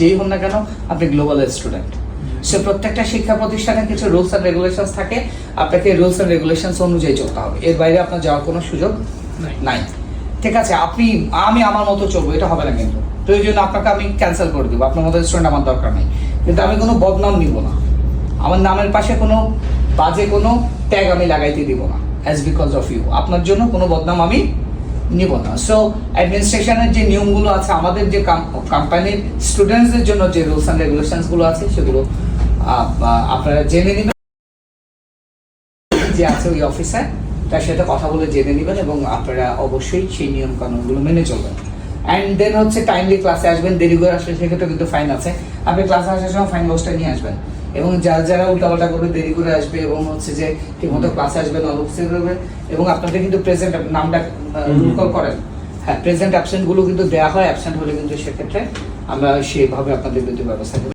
যেই হন না কেন আপনি গ্লোবাল স্টুডেন্ট সে প্রত্যেকটা শিক্ষা প্রতিষ্ঠানে কিছু রুলস অ্যান্ড রেগুলেশনস থাকে। আপনাকে রুলস অ্যান্ড রেগুলেশনস অনুযায়ী চলতে হবে। এর বাইরে আপনার যাওয়ার কোনো সুযোগ নাই। ঠিক আছে আপনি আমি আমার মতো চলবো এটা হবে না কিন্তু। প্রয়োজন আপনাকে আমি ক্যান্সেল করে দেবো। আপনার মতো স্টুডেন্ট আমার দরকার নেই। কিন্তু আমি কোনো বদনাম নিব না। আমার নামের পাশে কোনো বাজে কোনো ট্যাগ আমি লাগাইতে দিব না অ্যাজ বিকজ অফ ইউ আপনার জন্য কোনো বদনাম আমি নিব না। সো অ্যাডমিনিস্ট্রেশনের যে নিয়মগুলো আছে, আমাদের যে কোম্পানির স্টুডেন্টসদের জন্য যে রুলস অ্যান্ড রেগুলেশনসগুলো আছে, সেগুলো আপনারা জেনে নেবেন। যে আছে ওই অফিসার তার সাথে কথা বলে জেনে নেবেন এবং আপনারা অবশ্যই সেই নিয়ম কানুনগুলো মেনে চলবেন। অ্যান্ড দেন হচ্ছে টাইমলি ক্লাসে আসবেন, দেরি করে আসলে সেক্ষেত্রে কিন্তু ফাইন আছে। আপনি ক্লাসে আসার সময় ফাইন বক্সটা নিয়ে আসবেন। এবং যারা যারা উল্টাপাল্টা করবে দেরি করে আসবে এবং হচ্ছে যে ঠিকমতো ক্লাসে না অনুপস্থিত করবে এবং আপনাদের কিন্তু প্রেজেন্ট নামটা রুল করেন। হ্যাঁ প্রেজেন্ট অ্যাবসেন্টগুলো কিন্তু দেওয়া হয় অ্যাবসেন্ট হলে কিন্তু সেক্ষেত্রে আমরা সেভাবে আপনাদের বিরুদ্ধে ব্যবস্থা করি